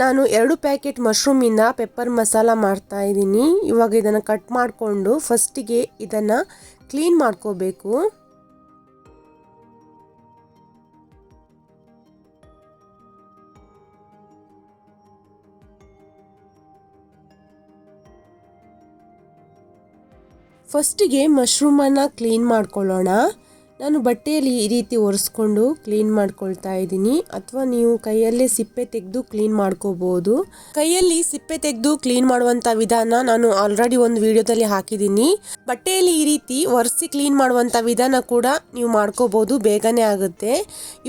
ನಾನು ಎರಡು packet ಮಶ್ರೂಮಿಂದ pepper masala ಮಾಡ್ತಾ ಇದ್ದೀನಿ. ಇವಾಗ ಇದನ್ನು ಕಟ್ ಮಾಡಿಕೊಂಡು ಫಸ್ಟಿಗೆ ಇದನ್ನು ಕ್ಲೀನ್ ಮಾಡ್ಕೋಬೇಕು. ಫಸ್ಟಿಗೆ ಮಶ್ರೂಮನ್ನು ಕ್ಲೀನ್ ಮಾಡ್ಕೊಳ್ಳೋಣ. ನಾನು ಬಟ್ಟೆಯಲ್ಲಿ ಈ ರೀತಿ ಒರೆಸ್ಕೊಂಡು ಕ್ಲೀನ್ ಮಾಡ್ಕೊಳ್ತಾ ಇದ್ದೀನಿ. ಅಥವಾ ನೀವು ಕೈಯಲ್ಲೇ ಸಿಪ್ಪೆ ತೆಗೆದು ಕ್ಲೀನ್ ಮಾಡ್ಕೋಬಹುದು ಕೈಯಲ್ಲಿ ಸಿಪ್ಪೆ ತೆಗೆದು ಕ್ಲೀನ್ ಮಾಡುವಂಥ ವಿಧಾನ ನಾನು ಆಲ್ರೆಡಿ ಒಂದು ವಿಡಿಯೋದಲ್ಲಿ ಹಾಕಿದ್ದೀನಿ. ಬಟ್ಟೆಯಲ್ಲಿ ಈ ರೀತಿ ಒರೆಸಿ ಕ್ಲೀನ್ ಮಾಡುವಂಥ ವಿಧಾನ ಕೂಡ ನೀವು ಮಾಡ್ಕೋಬಹುದು ಬೇಗನೆ ಆಗುತ್ತೆ.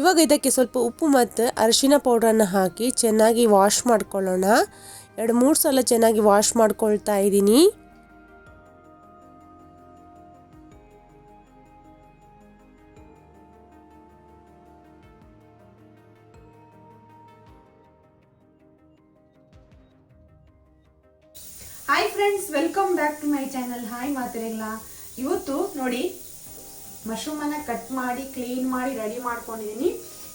ಇವಾಗ ಇದಕ್ಕೆ ಸ್ವಲ್ಪ ಉಪ್ಪು ಮತ್ತು ಅರಿಶಿನ ಪೌಡ್ರನ್ನು ಹಾಕಿ ಚೆನ್ನಾಗಿ ವಾಶ್ ಮಾಡ್ಕೊಳ್ಳೋಣ. ಎರಡು ಮೂರು ಸಲ ಚೆನ್ನಾಗಿ ವಾಶ್ ಮಾಡ್ಕೊಳ್ತಾ ಇದ್ದೀನಿ. Hi friends welcome back to my channel hi ಮಾತ್ರೆಗಳ ಇವತ್ತು ನೋಡಿ ಮಶ್ರೂಮನ್ನು ಕಟ್ ಮಾಡಿ ಕ್ಲೀನ್ ಮಾಡಿ ರೆಡಿ ಮಾಡ್ಕೊಂಡಿದ್ದೀನಿ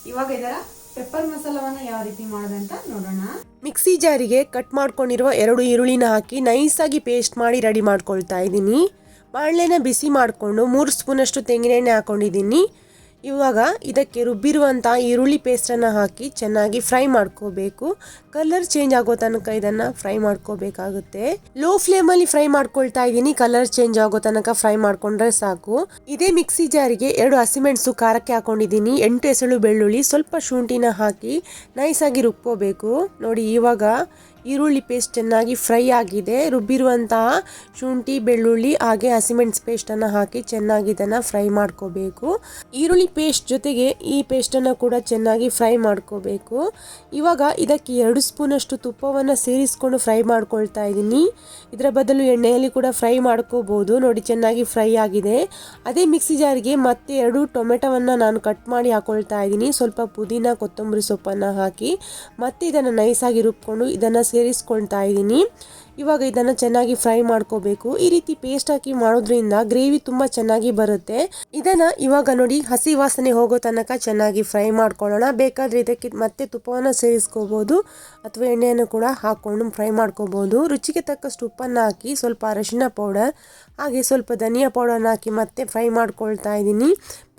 ಇವಾಗ ಇದರ ಪೆಪ್ಪರ್ ಮಸಾಲವನ್ನು ಯಾವ ರೀತಿ ಮಾಡೋದಂತ ನೋಡೋಣ. ಮಿಕ್ಸಿ ಜಾರಿಗೆ ಕಟ್ ಮಾಡ್ಕೊಂಡಿರುವ ಎರಡು ಈರುಳ್ಳಿನ ಹಾಕಿ ನೈಸಾಗಿ ಪೇಸ್ಟ್ ಮಾಡಿ ರೆಡಿ ಮಾಡ್ಕೊಳ್ತಾ ಇದ್ದೀನಿ ಬಾಣಲೆನ ಬಿಸಿ ಮಾಡಿಕೊಂಡು ಮೂರು ಸ್ಪೂನಷ್ಟು ತೆಂಗಿನೆಣ್ಣೆ ಹಾಕೊಂಡಿದ್ದೀನಿ ಇವಾಗ ಇದಕ್ಕೆ ರುಬ್ಬಿರುವಂಥ ಈರುಳ್ಳಿ ಪೇಸ್ಟನ್ನು ಹಾಕಿ ಚೆನ್ನಾಗಿ ಫ್ರೈ ಮಾಡ್ಕೋಬೇಕು. ಕಲರ್ ಚೇಂಜ್ ಆಗೋ ತನಕ ಇದನ್ನು ಫ್ರೈ ಮಾಡ್ಕೋಬೇಕಾಗುತ್ತೆ. ಲೋ ಫ್ಲೇಮಲ್ಲಿ ಫ್ರೈ ಮಾಡ್ಕೊಳ್ತಾ ಇದ್ದೀನಿ. ಕಲರ್ ಚೇಂಜ್ ಆಗೋ ತನಕ ಫ್ರೈ ಮಾಡ್ಕೊಂಡ್ರೆ ಸಾಕು. ಇದೇ ಮಿಕ್ಸಿ ಜಾರಿಗೆ ಎರಡು ಹಸಿಮೆಣಸು ಖಾರಕ್ಕೆ ಹಾಕೊಂಡಿದ್ದೀನಿ. ಎಂಟು ಎಸಳು ಬೆಳ್ಳುಳ್ಳಿ, ಸ್ವಲ್ಪ ಶುಂಠಿನ ಹಾಕಿ ನೈಸಾಗಿ ರುಬ್ಕೋಬೇಕು. ನೋಡಿ ಇವಾಗ ಈರುಳ್ಳಿ ಪೇಸ್ಟ್ ಚೆನ್ನಾಗಿ ಫ್ರೈ ಆಗಿದೆ. ರುಬ್ಬಿರುವಂತಹ ಶುಂಠಿ, ಬೆಳ್ಳುಳ್ಳಿ ಹಾಗೆ ಹಸಿಮೆಣಸು ಪೇಸ್ಟನ್ನು ಹಾಕಿ ಚೆನ್ನಾಗಿ ಇದನ್ನು ಫ್ರೈ ಮಾಡ್ಕೋಬೇಕು. ಈರುಳ್ಳಿ ಪೇಸ್ಟ್ ಜೊತೆಗೆ ಈ ಪೇಸ್ಟನ್ನು ಕೂಡ ಚೆನ್ನಾಗಿ ಫ್ರೈ ಮಾಡ್ಕೋಬೇಕು. ಇವಾಗ ಇದಕ್ಕೆ ಎರಡು ಸ್ಪೂನಷ್ಟು ತುಪ್ಪವನ್ನು ಸೇರಿಸ್ಕೊಂಡು ಫ್ರೈ ಮಾಡ್ಕೊಳ್ತಾ ಇದ್ದೀನಿ. ಇದರ ಬದಲು ಎಣ್ಣೆಯಲ್ಲಿ ಕೂಡ ಫ್ರೈ ಮಾಡ್ಕೋಬೋದು. ನೋಡಿ ಚೆನ್ನಾಗಿ ಫ್ರೈ ಆಗಿದೆ. ಅದೇ ಮಿಕ್ಸಿ ಜಾರಿಗೆ ಮತ್ತೆ ಎರಡು ಟೊಮೆಟೊವನ್ನು ನಾನು ಕಟ್ ಮಾಡಿ ಹಾಕೊಳ್ತಾ ಇದ್ದೀನಿ. ಸ್ವಲ್ಪ ಪುದೀನ, ಕೊತ್ತಂಬರಿ ಸೊಪ್ಪನ್ನು ಹಾಕಿ ಮತ್ತೆ ಇದನ್ನು ನೈಸಾಗಿ ರುಬ್ಕೊಂಡು ಇದನ್ನು ಸೇರಿಸ್ಕೊಳ್ತಾ ಇದ್ದೀನಿ. ಇವಾಗ ಇದನ್ನು ಚೆನ್ನಾಗಿ ಫ್ರೈ ಮಾಡ್ಕೋಬೇಕು. ಈ ರೀತಿ ಪೇಸ್ಟ್ ಹಾಕಿ ಮಾಡೋದ್ರಿಂದ ಗ್ರೇವಿ ತುಂಬ ಚೆನ್ನಾಗಿ ಬರುತ್ತೆ. ಇದನ್ನು ಇವಾಗ ನೋಡಿ ಹಸಿ ವಾಸನೆ ಹೋಗೋ ತನಕ ಚೆನ್ನಾಗಿ ಫ್ರೈ ಮಾಡ್ಕೊಳ್ಳೋಣ. ಬೇಕಾದರೆ ಇದಕ್ಕೆ ಮತ್ತೆ ತುಪ್ಪವನ್ನು ಸೇರಿಸ್ಕೋಬೋದು ಅಥವಾ ಎಣ್ಣೆಯನ್ನು ಕೂಡ ಹಾಕ್ಕೊಂಡು ಫ್ರೈ ಮಾಡ್ಕೋಬೋದು. ರುಚಿಗೆ ತಕ್ಕಷ್ಟು ಉಪ್ಪನ್ನು ಹಾಕಿ ಸ್ವಲ್ಪ ಅರಶಿನ ಪೌಡರ್ ಹಾಗೆ ಸ್ವಲ್ಪ ಧನಿಯಾ ಪೌಡರ್ನ ಹಾಕಿ ಮತ್ತೆ ಫ್ರೈ ಮಾಡ್ಕೊಳ್ತಾ ಇದ್ದೀನಿ.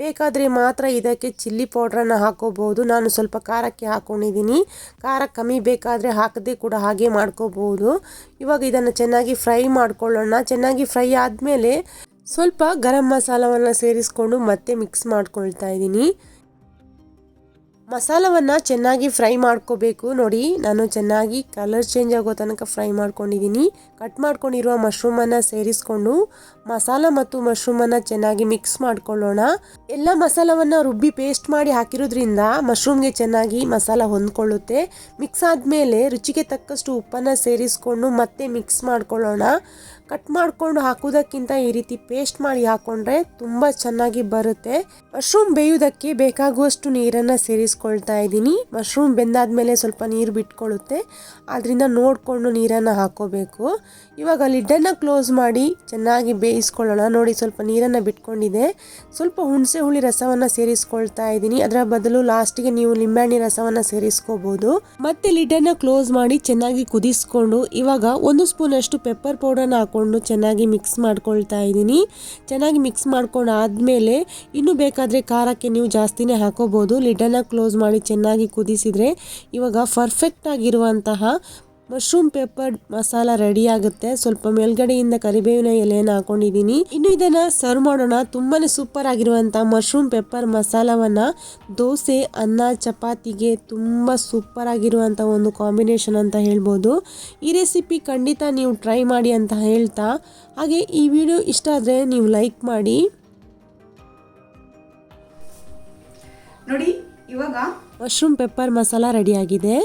ಬೇಕಾದರೆ ಮಾತ್ರ ಇದಕ್ಕೆ ಚಿಲ್ಲಿ ಪೌಡ್ರನ್ನು ಹಾಕೋಬೋದು. ನಾನು ಸ್ವಲ್ಪ ಖಾರಕ್ಕೆ ಹಾಕ್ಕೊಂಡಿದ್ದೀನಿ ಖಾರ ಕಮ್ಮಿ ಬೇಕಾದರೆ ಹಾಕದೆ ಕೂಡ ಹಾಗೆ ಮಾಡ್ಕೋಬಹುದು ಇವಾಗ ಇದನ್ನು ಚೆನ್ನಾಗಿ ಫ್ರೈ ಮಾಡ್ಕೊಳ್ಳೋಣ. ಚೆನ್ನಾಗಿ ಫ್ರೈ ಆದಮೇಲೆ ಸ್ವಲ್ಪ ಗರಂ ಮಸಾಲವನ್ನು ಸೇರಿಸ್ಕೊಂಡು ಮತ್ತೆ ಮಿಕ್ಸ್ ಮಾಡ್ಕೊಳ್ತಾ ಇದ್ದೀನಿ. ಮಸಾಲವನ್ನು ಚೆನ್ನಾಗಿ ಫ್ರೈ ಮಾಡ್ಕೋಬೇಕು. ನೋಡಿ, ನಾನು ಚೆನ್ನಾಗಿ ಕಲರ್ ಚೇಂಜ್ ಆಗೋ ತನಕ ಫ್ರೈ ಮಾಡ್ಕೊಂಡಿದ್ದೀನಿ. ಕಟ್ ಮಾಡ್ಕೊಂಡಿರುವ ಮಶ್ರೂಮನ್ನು ಸೇರಿಸ್ಕೊಂಡು ಮಸಾಲ ಮತ್ತು ಮಶ್ರೂಮನ್ನು ಚೆನ್ನಾಗಿ ಮಿಕ್ಸ್ ಮಾಡ್ಕೊಳ್ಳೋಣ. ಎಲ್ಲ ಮಸಾಲವನ್ನು ರುಬ್ಬಿ ಪೇಸ್ಟ್ ಮಾಡಿ ಹಾಕಿರೋದ್ರಿಂದ ಮಶ್ರೂಮ್ಗೆ ಚೆನ್ನಾಗಿ ಮಸಾಲ ಹೊಂದ್ಕೊಳ್ಳುತ್ತೆ. ಮಿಕ್ಸ್ ಆದಮೇಲೆ ರುಚಿಗೆ ತಕ್ಕಷ್ಟು ಉಪ್ಪನ್ನು ಸೇರಿಸ್ಕೊಂಡು ಮತ್ತೆ ಮಿಕ್ಸ್ ಮಾಡ್ಕೊಳ್ಳೋಣ. ಕಟ್ ಮಾಡಿಕೊಂಡು ಹಾಕೋದಕ್ಕಿಂತ ಈ ರೀತಿ ಪೇಸ್ಟ್ ಮಾಡಿ ಹಾಕೊಂಡ್ರೆ ತುಂಬ ಚೆನ್ನಾಗಿ ಬರುತ್ತೆ. ಮಶ್ರೂಮ್ ಬೇಯುವುದಕ್ಕೆ ಬೇಕಾಗುವಷ್ಟು ನೀರನ್ನು ಸೇರಿಸ್ಕೊಳ್ತಾ ಇದ್ದೀನಿ. ಮಶ್ರೂಮ್ ಬೆಂದಾದ್ಮೇಲೆ ಸ್ವಲ್ಪ ನೀರು ಬಿಟ್ಕೊಳ್ಳುತ್ತೆ. ಅದರಿಂದ ನೋಡಿಕೊಂಡು ನೀರನ್ನು ಹಾಕೋಬೇಕು ಇವಾಗ ಲಿಡ್ಡನ್ನು ಕ್ಲೋಸ್ ಮಾಡಿ ಚೆನ್ನಾಗಿ ಬೇಯಿಸ್ಕೊಳ್ಳೋಣ. ನೋಡಿ ಸ್ವಲ್ಪ ನೀರನ್ನು ಬಿಟ್ಕೊಂಡಿದೆ. ಸ್ವಲ್ಪ ಹುಣಸೆ ಹುಳಿ ರಸವನ್ನು ಸೇರಿಸ್ಕೊಳ್ತಾ ಇದ್ದೀನಿ. ಅದರ ಬದಲು ಲಾಸ್ಟಿಗೆ ನೀವು ಲಿಂಬೆಹಣ್ಣಿ ರಸವನ್ನು ಸೇರಿಸ್ಕೋಬೋದು. ಮತ್ತೆ ಲಿಡ್ಡನ್ನು ಕ್ಲೋಸ್ ಮಾಡಿ ಚೆನ್ನಾಗಿ ಕುದಿಸ್ಕೊಂಡು ಇವಾಗ ಒಂದು ಸ್ಪೂನ್ ಅಷ್ಟು ಪೆಪ್ಪರ್ ಪೌಡರ್ನ ಹಾಕೊಂಡು ಚೆನ್ನಾಗಿ ಮಿಕ್ಸ್ ಮಾಡ್ಕೊಳ್ತಾ ಇದ್ದೀನಿ. ಚೆನ್ನಾಗಿ ಮಿಕ್ಸ್ ಮಾಡ್ಕೊಂಡು ಆದಮೇಲೆ ಇನ್ನೂ ಬೇಕಾದರೆ ಖಾರಕ್ಕೆ ನೀವು ಜಾಸ್ತಿನೇ ಹಾಕೋಬೋದು ಲಿಡ್ಡನ್ನು ಕ್ಲೋಸ್ ಮಾಡಿ ಚೆನ್ನಾಗಿ ಕುದಿಸಿದರೆ ಇವಾಗ ಪರ್ಫೆಕ್ಟ್ ಆಗಿರುವಂತಹ ಮಶ್ರೂಮ್ ಪೆಪ್ಪರ್ ಮಸಾಲ ರೆಡಿ ಆಗುತ್ತೆ. ಸ್ವಲ್ಪ ಮೇಲ್ಗಡೆಯಿಂದ ಕರಿಬೇವಿನ ಎಲೆಯನ್ನು ಹಾಕೊಂಡಿದ್ದೀನಿ. ಇನ್ನು ಇದನ್ನ ಸರ್ವ್ ಮಾಡೋಣ. ತುಂಬಾನೇ ಸೂಪರ್ ಆಗಿರುವಂಥ ಮಶ್ರೂಮ್ ಪೆಪ್ಪರ್ ಮಸಾಲವನ್ನು ದೋಸೆ, ಅನ್ನ, ಚಪಾತಿಗೆ ತುಂಬ ಸೂಪರ್ ಆಗಿರುವಂತ ಒಂದು ಕಾಂಬಿನೇಷನ್ ಅಂತ ಹೇಳ್ಬೋದು. ಈ ರೆಸಿಪಿ ಖಂಡಿತ ನೀವು ಟ್ರೈ ಮಾಡಿ ಅಂತ ಹೇಳ್ತಾ. ಹಾಗೆ ಈ ವಿಡಿಯೋ ಇಷ್ಟ ಆದರೆ ನೀವು ಲೈಕ್ ಮಾಡಿ. ನೋಡಿ ಇವಾಗ ಮಶ್ರೂಮ್ ಪೆಪ್ಪರ್ ಮಸಾಲ ರೆಡಿಯಾಗಿದೆ